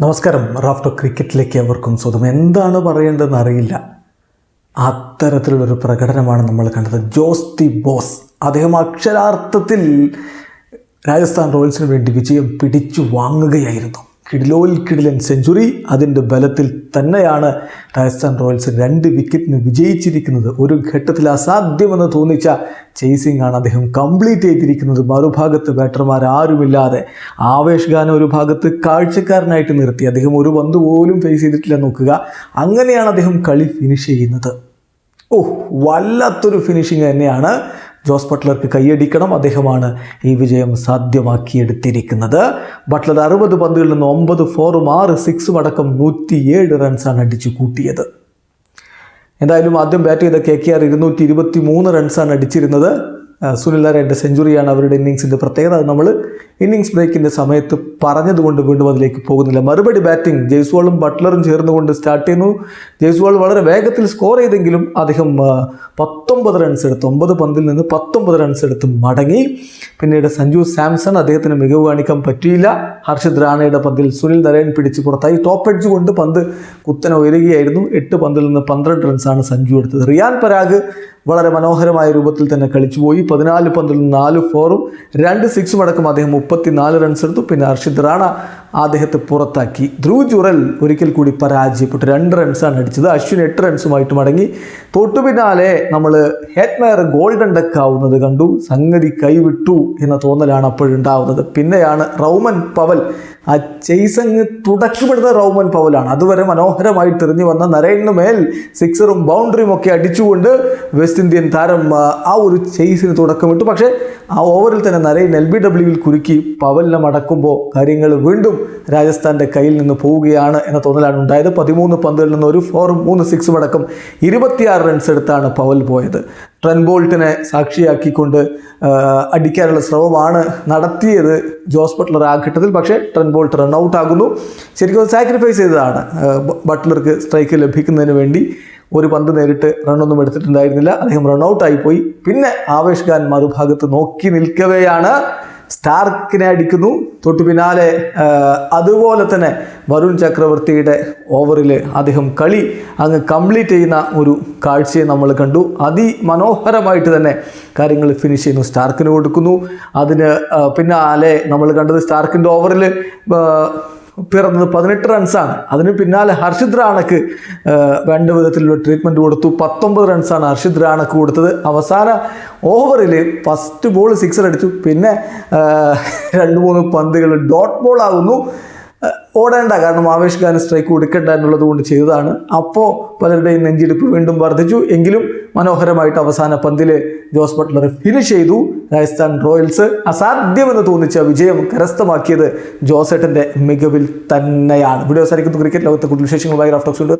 നമസ്കാരം. റാഫ്റ്റോ ക്രിക്കറ്റിലേക്ക് അവർക്കും സ്വതം എന്താണ് പറയേണ്ടതെന്ന് അറിയില്ല. അത്തരത്തിലുള്ളൊരു പ്രകടനമാണ് നമ്മൾ കണ്ടത്. Jos the boss. അദ്ദേഹം അക്ഷരാർത്ഥത്തിൽ രാജസ്ഥാൻ റോയൽസിന് വേണ്ടി വിജയം പിടിച്ചു വാങ്ങുകയായിരുന്നു. കിടിലോൽ കിടിലൻ സെഞ്ചുറി അതിന്റെ ബലത്തിൽ തന്നെയാണ് രാജസ്ഥാൻ റോയൽസ് രണ്ട് വിക്കറ്റിന് വിജയിച്ചിരിക്കുന്നത്. ഒരു ഘട്ടത്തിൽ അസാധ്യമെന്ന് തോന്നിച്ച ചേസിംഗ് ആണ് അദ്ദേഹം കംപ്ലീറ്റ് ചെയ്തിരിക്കുന്നത്. മറുഭാഗത്ത് ബാറ്റർമാർ ആരുമില്ലാതെ ആവേശ് ഒരു ഭാഗത്ത് കാഴ്ചക്കാരനായിട്ട് നിർത്തി. അദ്ദേഹം ഒരു പന്ത് പോലും ഫേസ് ചെയ്തിട്ടില്ല നോക്കുക. അങ്ങനെയാണ് അദ്ദേഹം കളി ഫിനിഷ് ചെയ്യുന്നത്. ഓ വല്ലാത്തൊരു ഫിനിഷിംഗ് തന്നെയാണ് ജോസ് ബട്ട്ലർക്ക് കൈയടിക്കണം. അദ്ദേഹമാണ് ഈ വിജയം സാധ്യമാക്കിയെടുത്തിരിക്കുന്നത്. ബട്ട്ലർ അറുപത് പന്തുകളിൽ നിന്ന് ഒമ്പത് ഫോറും ആറ് സിക്സും അടക്കം നൂറ്റിയേഴ് റൺസാണ് അടിച്ചു കൂട്ടിയത്. എന്തായാലും ആദ്യം ബാറ്റ് ചെയ്ത കെ കെ ആർ ഇരുന്നൂറ്റി ഇരുപത്തി മൂന്ന് റൺസാണ് അടിച്ചിരുന്നത്. സുനിൽ നാരായണന്റെ സെഞ്ചുറിയാണ് അവരുടെ ഇന്നിങ്സിന്റെ പ്രത്യേകത. നമ്മൾ ഇന്നിങ്സ് ബ്രേക്കിന്റെ സമയത്ത് പറഞ്ഞതുകൊണ്ട് വീണ്ടും അതിലേക്ക് പോകുന്നില്ല. മറുപടി ബാറ്റിംഗ് ജയ്സ്വാളും ബട്ട്ലറും ചേർന്നുകൊണ്ട് സ്റ്റാർട്ട് ചെയ്യുന്നു. ജയ്സ്വാൾ വളരെ വേഗത്തിൽ സ്കോർ ചെയ്തെങ്കിലും അദ്ദേഹം പത്തൊമ്പത് റൺസ് എടുത്ത് ഒമ്പത് പന്തിൽ നിന്ന് പത്തൊമ്പത് റൺസ് എടുത്ത് മടങ്ങി. പിന്നീട് സഞ്ജു സാംസൺ അദ്ദേഹത്തിന് മികവ് കാണിക്കാൻ പറ്റിയില്ല. ഹർഷിത് റാണയുടെ പന്തിൽ സുനിൽ നരയൻ പിടിച്ച് പുറത്തായി. ടോപ്പ് എഡ്ജ് കൊണ്ട് പന്ത് കുത്തനെ ഉയരുകയായിരുന്നു. എട്ട് പന്തിൽ നിന്ന് പന്ത്രണ്ട് റൺസാണ് സഞ്ജു എടുത്തത്. റിയാൻ പരാഗ് വളരെ മനോഹരമായ രൂപത്തിൽ തന്നെ കളിച്ചുപോയി. പതിനാല് പന്തിൽ നിന്ന് നാല് ഫോറും രണ്ട് സിക്സും അടക്കം അദ്ദേഹം മുപ്പത്തിനാല് റൺസ് എടുത്തു. പിന്നെ അർഷിദ് റാണ അദ്ദേഹത്തെ പുറത്താക്കി. ധ്രുവ് ജുറൽ ഒരിക്കൽ കൂടി പരാജയപ്പെട്ടു. രണ്ട് റൺസാണ് അടിച്ചത്. അശ്വിൻ എട്ട് റൺസുമായിട്ട് മടങ്ങി. തൊട്ടു പിന്നാലെ നമ്മൾ ഹെറ്റ്മയർ ഗോൾഡൻ ഡക്ക് ആവുന്നത് കണ്ടു. സംഗതി കൈവിട്ടു എന്ന തോന്നലാണ് അപ്പോഴുണ്ടാവുന്നത്. പിന്നെയാണ് റൗമൻ പവൽ. ആ ചെയ്സങ്ങ് തുടക്കപ്പെടുന്ന റൗമൻ പവലാണ്. അതുവരെ മനോഹരമായി തെറിഞ്ഞു വന്ന നരേണിന് മേൽ സിക്സറും ബൗണ്ടറിയും ഒക്കെ അടിച്ചുകൊണ്ട് വെസ്റ്റ് ഇന്ത്യൻ താരം ആ ഒരു ചെയ്സിന് തുടക്കമിട്ടു. പക്ഷേ ആ ഓവറിൽ തന്നെ നരേൻ എൽ ബി ഡബ്ല്യുവിൽ കുരുക്കി പവലിനെ മടക്കുമ്പോൾ കാര്യങ്ങൾ വീണ്ടും രാജസ്ഥാന്റെ കയ്യിൽ നിന്ന് പോവുകയാണ് എന്ന തോന്നലാണ് ഉണ്ടായത്. പതിമൂന്ന് പന്തുകളിൽ നിന്ന് ഒരു ഫോറും മൂന്ന് സിക്സും അടക്കം ഇരുപത്തിയാറ് റൺസ് എടുത്താണ് പവൽ പോയത്. ട്രെൻ ബോൾട്ടിനെ സാക്ഷിയാക്കിക്കൊണ്ട് അടിക്കാനുള്ള ശ്രമമാണ് നടത്തിയത് ജോസ് ബട്ട്ലർ ആ ഘട്ടത്തിൽ. പക്ഷേ ട്രെൻ ബോൾട്ട് റൺ ഔട്ട് ആകുന്നു. ശരിക്കും അത് സാക്രിഫൈസ് ചെയ്തതാണ്. ബട്ട്ലർക്ക് സ്ട്രൈക്ക് ലഭിക്കുന്നതിന് വേണ്ടി ഒരു പന്ത് നേരിട്ട് റണ്ണൊന്നും എടുത്തിട്ടുണ്ടായിരുന്നില്ല. അദ്ദേഹം റൺ ഔട്ട് പോയി. പിന്നെ ആവേശ് ഖാൻ മറുഭാഗത്ത് നോക്കി നിൽക്കവെയാണ് സ്റ്റാർക്കിനെ അടിക്കുന്നു. തൊട്ടു പിന്നാലെ അതുപോലെ തന്നെ വരുൺ ചക്രവർത്തിയുടെ ഓവറിൽ അദ്ദേഹം കളി അങ്ങ് കംപ്ലീറ്റ് ചെയ്യുന്ന ഒരു കാഴ്ചയെ നമ്മൾ കണ്ടു. അതിമനോഹരമായിട്ട് തന്നെ കാര്യങ്ങൾ ഫിനിഷ് ചെയ്യുന്നു. സ്റ്റാർക്കിന് കൊടുക്കുന്നു. അതിന് പിന്നാലെ നമ്മൾ കണ്ടത് സ്റ്റാർക്കിന്റെ ഓവറിൽ പിറന്നത് പതിനെട്ട് റൺസാണ് അതിന് പിന്നാലെ ഹർഷിത് റാണക്ക് വേണ്ട വിധത്തിലുള്ള ട്രീറ്റ്മെന്റ് കൊടുത്തു. പത്തൊമ്പത് റൺസാണ് ഹർഷിത് റാണക്ക് കൊടുത്തത്. അവസാന ഓവറിൽ ഫസ്റ്റ് ബോൾ സിക്സർ അടിച്ചു. പിന്നെ രണ്ട് മൂന്ന് പന്തുകൾ ഡോട്ട് ബോൾ ആകുന്നു ഓടേണ്ട. കാരണം ആവേശ് ഖാൻ സ്ട്രൈക്ക് കൊടുക്കണ്ട എന്നുള്ളത് കൊണ്ട് ചെയ്തതാണ്. അപ്പോൾ പലരുടെയും നെഞ്ചിടിപ്പ് വീണ്ടും വർദ്ധിച്ചു. എങ്കിലും മനോഹരമായിട്ട് അവസാന പന്തിൽ ജോസ് ബട്ട്ലർ ഫിനിഷ് ചെയ്തു. രാജസ്ഥാൻ റോയൽസ് അസാധ്യമെന്ന് തോന്നിച്ച വിജയം കരസ്ഥമാക്കിയത് ജോസേട്ടന്റെ മികവിൽ തന്നെയാണ്. വീഡിയോ സാധിക്കുന്നു ക്രിക്കറ്റ് ലോകത്തെ കൂടുതൽ വിശേഷങ്ങളുമായി റാഫ്റ്റോക്സ്